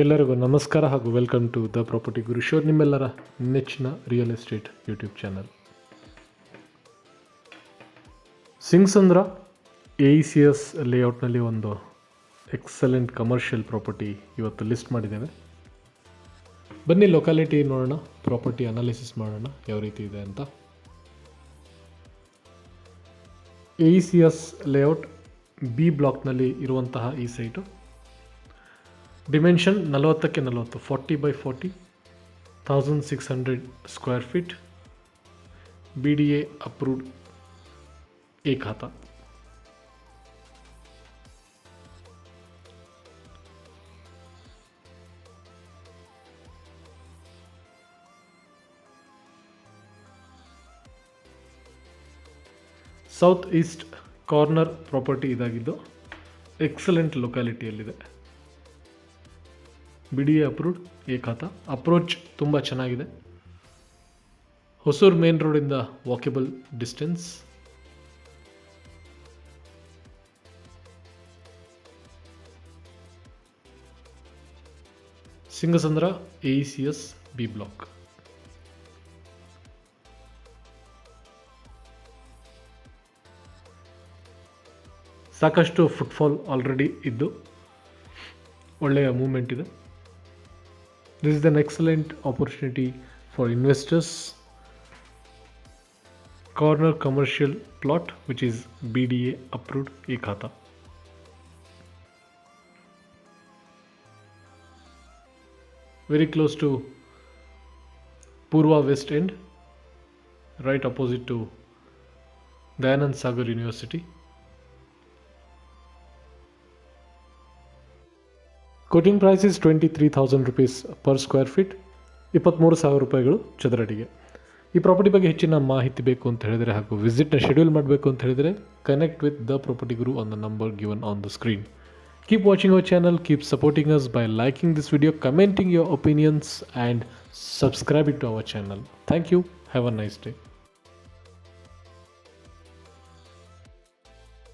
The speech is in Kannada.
ಎಲ್ಲರಿಗೂ ನಮಸ್ಕಾರ ಹಾಗೂ welcome to the property guru show, ನಿಮ್ಮೆಲ್ಲರ ನೆಚ್ಚಿನ real estate YouTube channel. Singasandra A C S ಲೇಔಟ್ನಲ್ಲಿ ಒಂದು ಎಕ್ಸಲೆಂಟ್ ಕಮರ್ಷಿಯಲ್ ಪ್ರಾಪರ್ಟಿ ಇವತ್ತು ಲಿಸ್ಟ್ ಮಾಡಿದ್ದೇವೆ. ಬನ್ನಿ ಲೊಕ್ಯಾಲಿಟಿ ನೋಡೋಣ ಪ್ರಾಪರ್ಟಿ ಅನಾಲಿಸಿಸ್ ಮಾಡೋಣ, ಯಾವ ರೀತಿ ಇದೆ ಅಂತ. A C S layout B ಬ್ಲಾಕ್ನಲ್ಲಿ ಇರುವಂತಹ ಈ ಸೈಟು ಡಿಮೆನ್ಷನ್ ನಲವತ್ತಕ್ಕೆ ನಲವತ್ತು forty by forty thousand six hundred square feet B D A approved A khata south east corner property ಇದಾಗಿದ್ದು excellent ಲೊಕ್ಯಾಲಿಟಿಯಲ್ಲಿದೆ B D A approved A khata. Approach ತುಂಬ ಚೆನ್ನಾಗಿದೆ. ಹೊಸೂರು ಮೇನ್ ರೋಡಿಂದ walkable distance. Singasandra A C S B block. ಸಾಕಷ್ಟು ಫುಟ್ಫಾಲ್ ಆಲ್ರೆಡಿ ಇದ್ದು ಒಳ್ಳೆಯ ಮೂಮೆಂಟ್ ಇದೆ. This is an excellent opportunity for investors. Corner commercial plot which is BDA approved e khata. Very close to Purva West End, right opposite to Dayanand Sagar University. Quoting price is twenty three thousand rupees per square feet ಇಪ್ಪತ್ತ್ಮೂರು ಸಾವಿರ ರೂಪಾಯಿಗಳು ಚದರಡಿಗೆ. ಈ ಪ್ರಾಪರ್ಟಿ ಬಗ್ಗೆ ಹೆಚ್ಚಿನ ಮಾಹಿತಿ ಬೇಕು ಅಂತ ಹೇಳಿದರೆ ಹಾಗೂ ವಿಸಿಟ್ನ ಶೆಡ್ಯೂಲ್ ಮಾಡಬೇಕು ಅಂತ ಹೇಳಿದರೆ connect with the property guru on the number given on the screen keep watching our channel keep supporting us by liking this video commenting your opinions and it to our channel thank you have a nice day